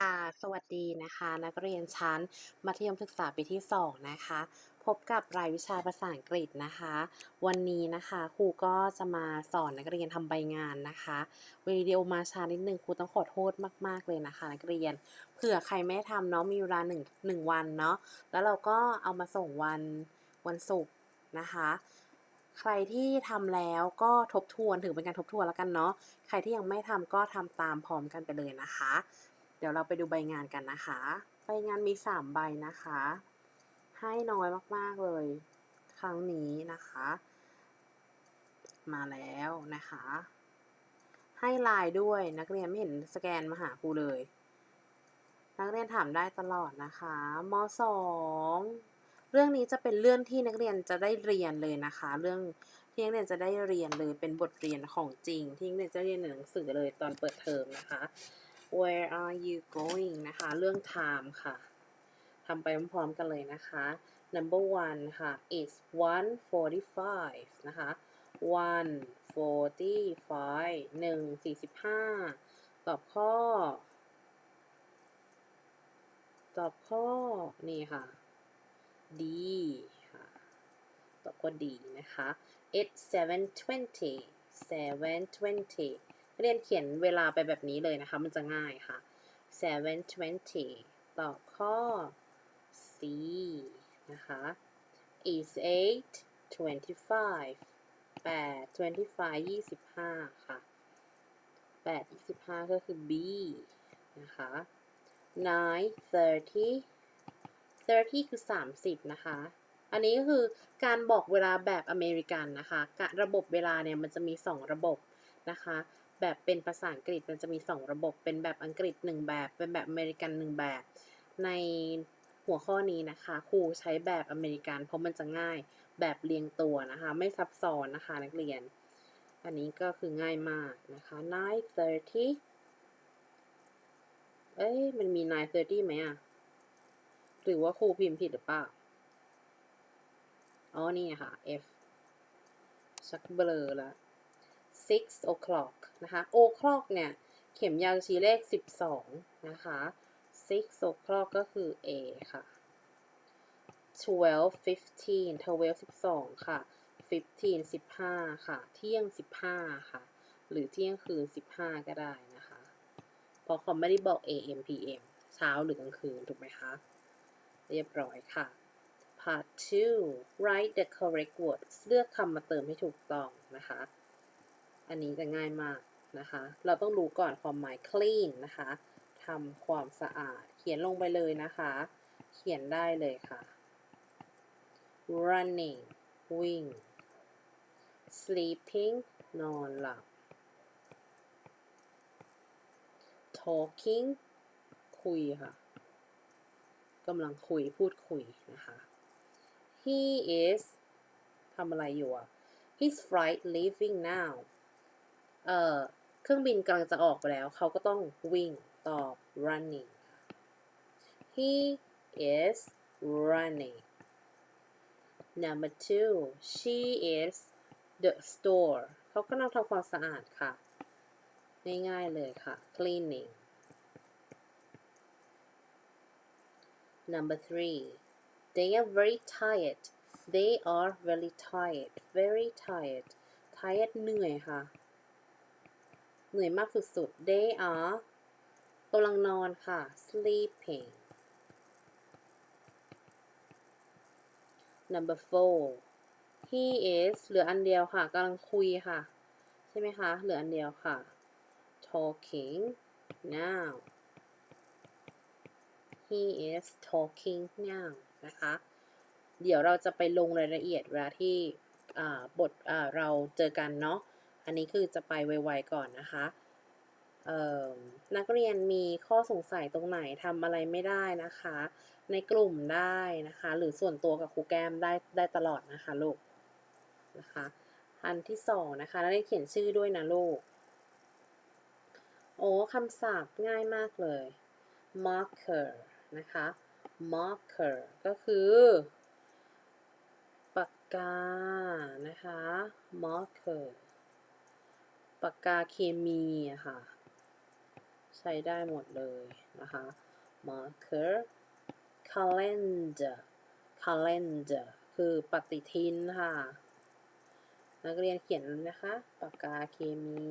ค่ะสวัสดีนะคะ นักเรียนชั้น มัธยมศึกษาปีที่ 2 นะคะ พบกับรายวิชาภาษาอังกฤษนะคะ วันนี้นะคะครูก็จะมาสอนนักเรียนทำใบงานนะคะวิดีโอมาช้านิดนึงครูต้องขอโทษมาก ๆ เลยนะคะ นักเรียนเผื่อใครไม่ทำเนาะมีเวลาหนึ่งหนึ่งวันเนาะแล้วเราก็เอามาส่งวันวันศุกร์นะคะใครที่ทำแล้วก็ทบทวนถือเป็นการทบทวนแล้วกันเนาะ ใครที่ยังไม่ทำก็ทำตามพร้อมกันไปเลยนะคะ เดี๋ยวเราไปดูใบงานกันนะคะ ใบงานมี 3 ใบนะคะ ให้น้อยมากๆเลย ครั้งนี้นะคะ มาแล้วนะคะ ให้ลน์ด้วยนักเรียนไม่เห็นสแกนมาหาครูเลย นักเรียนถามได้ตลอดนะคะม .2 เรื่องนี้จะเป็นเรื่องที่นักเรียนจะได้เรียนเลยนะคะ เรื่องที่นักเรียนจะได้เรียนเลยเป็นบทเรียนของจริง ที่นักเรียนจะเรียนในหนังสือเลยตอนเปิดเทอมนะคะ Where are you going นะคะ เรื่อง time ค่ะทำไปพร้อมๆกันเลยนะคะ number one ค่ะ it's 1:45 นะคะ1:45หนึ่งสี่สิบห้าตอบข้อ ตอบข้อ นี่ค่ะ D ค่ะ ตอบข้อ D นะคะ it's 7:20 7:20 เรียนเขียนเวลาไปแบบนี้เลยนะคะ มันจะง่ายค่ะ seven twenty ต่อข้อ C นะคะ is eight twenty five แปด twenty five ยี่สิบห้าค่ะแปดยี่สิบห้าก็คือ B นะคะ nine thirty thirty คือสามสิบนะคะ อันนี้ก็คือการบอกเวลาแบบอเมริกันนะคะ ระบบเวลาเนี่ยมันจะมีสองระบบนะคะ แบบเป็นภาษาอังกฤษมันจะมี 2 ระบบ เป็นแบบอังกฤษ 1 แบบ เป็นแบบอเมริกัน 1 แบบ ในหัวข้อนี้นะคะครูใช้แบบอเมริกัน เพราะมันจะง่ายแบบเรียงตัวนะคะ ไม่ซับซ้อนนะคะนักเรียน อันนี้ก็คือง่ายมากนะคะ9:30เอ้ยมันมี9:30ไหมอะหรือว่าครูพิมพ์ผิดหรือเปล่า อ๋อ นี่ค่ะ F ชักเบลอแล้ว six o'clock นะคะ o'clock เนี่ย เข็มยาวชี้เลข 12 นะคะ six o'clock ก็คือ A ค่ะ twelve fifteen twelve 12 ค่ะ fifteen 15 ค่ะ เที่ยง 15 ค่ะ หรือเที่ยงคืน 15 ก็ได้นะคะ เพราะเขาไม่ได้บอก AM PM เช้าหรือกลางคืน ถูกไหมคะ เรียบร้อยค่ะ part 2 write the correct words เลือกคำมาเติมให้ถูกต้องนะคะ อันนี้จะง่ายมากนะคะ เราต้องรู้ก่อนความหมาย clean นะคะทำความสะอาด เขียนลงไปเลยนะคะ เขียนได้เลยค่ะ running วิ่ง sleeping นอนหลับ talking คุยค่ะกำลังคุยพูดคุยนะคะ he is ทำอะไรอยู่อะ his flight leaving now เอ่อเครื่องบินกำลังจะออกไปแล้ว เขาก็ต้องวิ่งตอบ running he is running number two she is the store เขากำลังทำความสะอาดค่ะ ง่ายๆเลยค่ะ cleaning number three they are very tired they are very tired very tired tired เหนื่อยค่ะ เหนื่อยมากสุดๆ they are กำลังนอนค่ะ sleeping number four he is เหลืออันเดียวค่ะกำลังคุยค่ะ ใช่ไหมคะ เหลืออันเดียวค่ะ talking now he is talking now นะคะ เดี๋ยวเราจะไปลงรายละเอียดเวลาที่บทเราเจอกันเนาะ อันนี้คือจะไปไวๆก่อนนะคะนักเรียนมีข้อสงสัยตรงไหนทำอะไรไม่ได้นะคะ ในกลุ่มได้นะคะ หรือส่วนตัวกับครูแก้มได้ได้ตลอดนะคะลูกนะคะอันที่สองนะคะนักเรียนเขียนชื่อด้วยนะลูก โอ้คำศัพท์ง่ายมากเลย marker นะคะ marker ก็คือปากกานะคะ marker ปากกาเคมีอะค่ะ ใช้ได้หมดเลยนะคะ marker calendar calendar คือปฏิทินค่ะ นักเรียนเขียนนะคะ ปากกาเคมี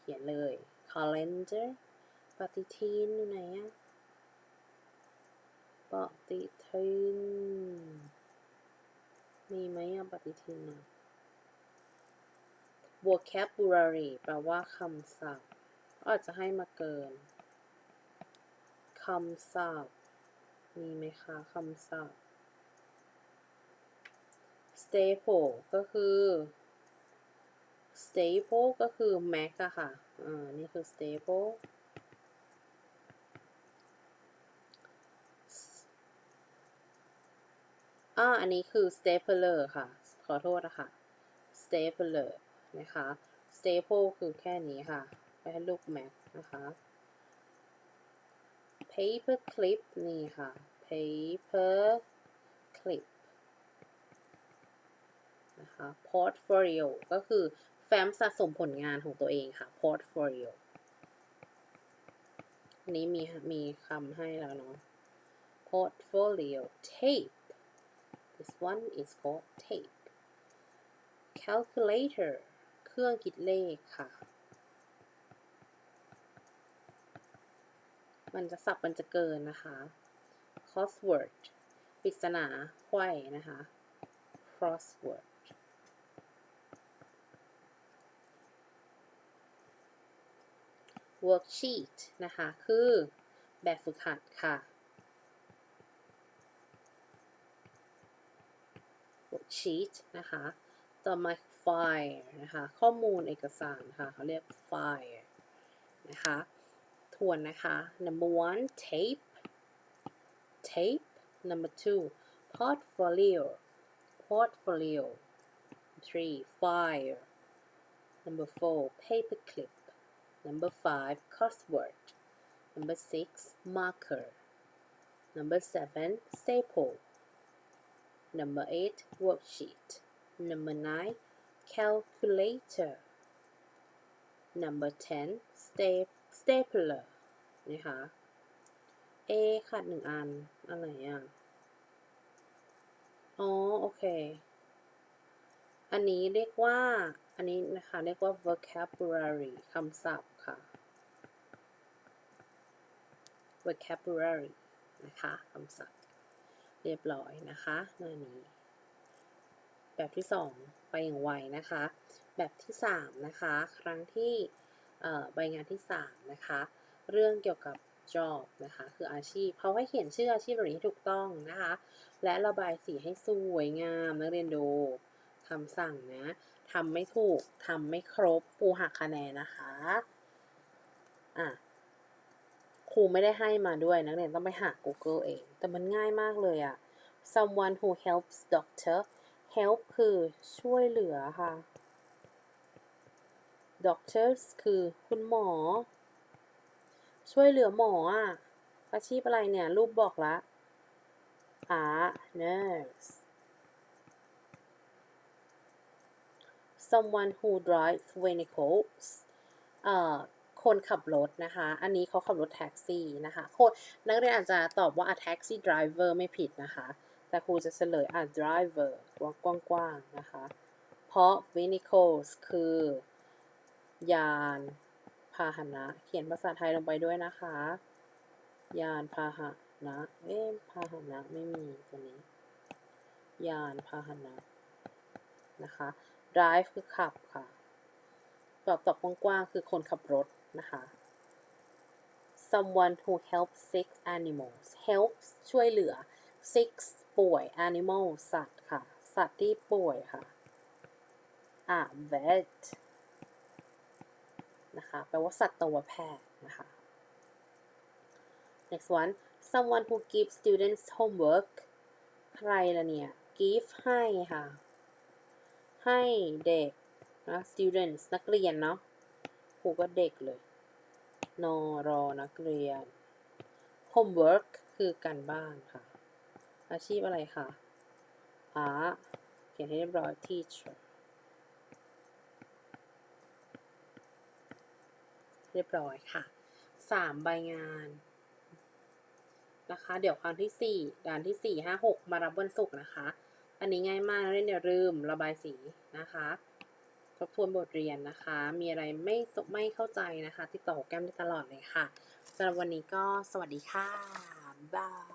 เขียนเลย calendar ปฏิทินอยู่ไหนอะปฏิทิน มีไหมอะปฏิทินอะ vocabulary แปลว่าคำศัพท์อาจจะให้มาเกินคำศัพท์ มีไหมคะคำศัพท์ staple ก็คือ staple ก็คือ mac อะค่ะ อ่า นี่คือ staple อ่า อันนี้คือ stapler ค่ะ ขอโทษนะคะ stapler นะคะ staple คือแค่นี้ค่ะไปให้ลูก mac นะคะ paper clip นี่ค่ะ paper clip นะคะ portfolio ก็คือแฟ้มสะสมผลงานของตัวเองค่ะ portfolio นนี้มีมีคำให้แล้วเนาะ portfolio tape this one is called tape calculator เครื่องคิดเลขค่ะ มันจะสับมันจะเกินนะคะ crossword ปริศนาไขว้นะคะ crossword worksheet นะคะ คือแบบฝึกหัดค่ะ worksheet นะคะ ต่อมา file นะคะ ข้อมูลเอกสารค่ะเขาเรียก file นะคะ ทวนนะคะ number one tape tape number two portfolio portfolio three file number four paperclip number five crossword number six marker number seven staple number eight worksheet number nine calculator number ten sta- stapler นะคะ A ขาดหนึ่งอัน อะไรอะ อ๋อ โอเค อันนี้เรียกว่า อันนี้นะคะ เรียกว่า vocabulary คำศัพท์ค่ะ vocabulary นะคะ คำศัพท์ เรียบร้อยนะคะหน้านี้ แบบที่สองไปอย่างไวนะคะ แบบที่สามนะคะ ครั้งที่ใบงานที่สามนะคะ เรื่องเกี่ยวกับ job นะคะ คืออาชีพเขาให้เขียนชื่ออาชีพแบบนี้ถูกต้องนะคะ และระบายสีให้สวยงามนักเรียนดูคำสั่งนะทำไม่ถูกทำไม่ครบครูหักคะแนนนะคะอะครูไม่ได้ให้มาด้วยนักเรียนต้องไปหา Google เอง แต่มันง่ายมากเลยอะ someone who helps doctor help คือช่วยเหลือค่ะ doctors คือคุณหมอ ช่วยเหลือหมออะ อาชีพอะไรเนี่ย รูปบอกละอ่า nurse someone who drives vehicles เอ่อคนขับรถนะคะ อันนี้เขาขับรถแท็กซี่นะคะ คนนักเรียนอาจจะตอบว่า a taxi driver ไม่ผิดนะคะ แต่ครูจะเฉลยอะ driver กว้างๆนะคะ เพราะ vehicles คือ ยานพาหนะ เขียนภาษาไทยลงไปด้วยนะคะ ยานพาหนะ เอ๊ะพาหนะไม่มีตัวนี้ ยานพาหนะนะคะ drive คือขับค่ะตอบตอบกว้างๆคือคนขับรถนะคะ someone who helps sick animals helps ช่วยเหลือ sick ป่วย animal สัตว์ค่ะ สัตว์ที่ป่วยค่ะ อะ vet นะคะแปลว่าสัตวแพทย์นะคะ next one someone who gives students homework ใครล่ะเนี่ย give ให้ค่ะ ให้เด็กนะ students นักเรียนเนาะครูก็เด็กเลยนอรอนักเรียน homework คือการบ้านค่ะ อาชีพอะไรคะอาเขียนให้เรียบร้อย teacher เรียบร้อยค่ะสามใบงานนะคะ เดี๋ยวครั้งที่สี่ด่านที่สี่ห้าหกมารับวันศุกร์นะคะ อันนี้ง่ายมากเล่นอย่าลืมระบายสีนะคะทบทวนบทเรียนนะคะ มีอะไรไม่ไม่เข้าใจนะคะ ติดต่อแก้มได้ตลอดเลยค่ะสำหรับวันนี้ก็สวัสดีค่ะบาย